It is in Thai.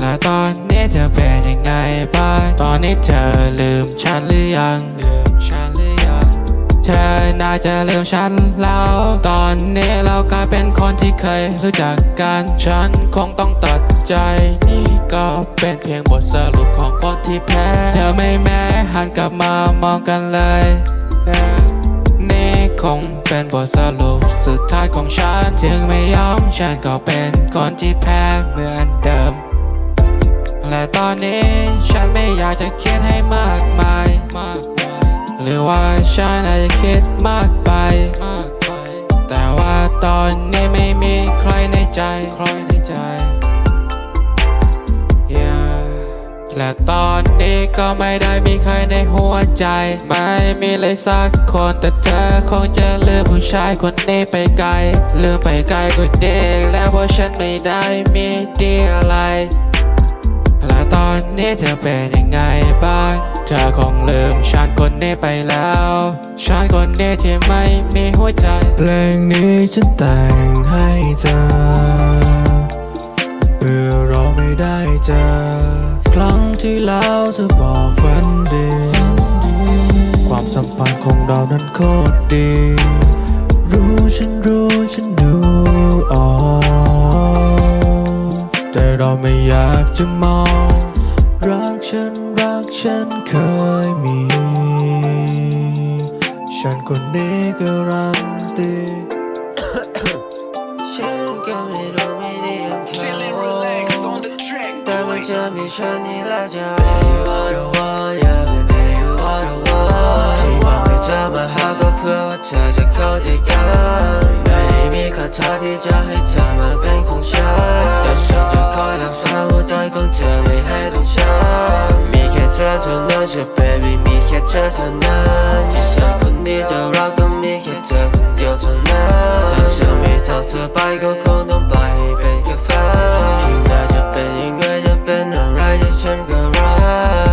และตอนนี้เธอเป็นยังไงบ้าง ตอนนี้เธอลืมฉันหรือยัง ลืมฉันหรือยัง เธอน่าจะลืมฉันแล้ว ตอนนี้เรากลายเป็นคนที่เคยรู้จักกัน ฉันคงต้องตัดใจ นี่ก็เป็นเพียงบทสรุปของคนที่แพ้ เธอไม่แม้หันกลับมามองกันเลย Yeah คงเป็นบทสรุปสุดท้ายของฉัน ถึงไม่ยอมฉันก็เป็นคนที่แพ้เหมือนเดิม และตอนนี้ฉันไม่อยากจะคิดให้มากมายมากหรือว่าฉันอาจจะคิดมากไป แต่ว่าตอนนี้ไม่มีใครในใจ ตอนนี้ก็ไม่ได้มีใครในหัวใจ ไม่มีเลยสักคนแต่เธอคงจะลืมผู้ชายคนนี้ไปไกล ลืมไปไกลกว่าเด็กแล้วเพราะฉันไม่ได้มีดีอะไร และตอนนี้เธอเป็นยังไงบ้าง เธอคงลืมฉันคนนี้ไปแล้ว ฉันคนนี้ที่ไม่มีหัวใจ เพลงนี้ฉันแต่งให้เธอ เพื่อเราไม่ได้เจอ รั้งที่แล้วเธอบอกฝันดี ความสัมพันธ์ของเรานั้นโคตรดี รู้ฉันรู้ฉันดูออกแต่เราไม่อยากจะมอง รักฉันรักฉันเคยมี ฉันคนนี้การันตี จะมีฉันนี่แหละจะ Baby what I want yeah baby what I want ที่บอกให้เธอมาหาก็เพื่อว่าเธอจะเข้าใจกัน ไม่มีคาถาที่จะให้เธอมาเป็นของฉันแต่ฉันจะคอยรักษาหัวใจของเธอไม่ให้ต้องช้มีแค่เธอเท่านั้น baby มีแค่เธอเท่านั้นที่ฉันคนนี้จะรักก็มีแค่เธอคนเดียวเท่านั้นถ้าฉันไม่ทำเธอไปก็ czym go robić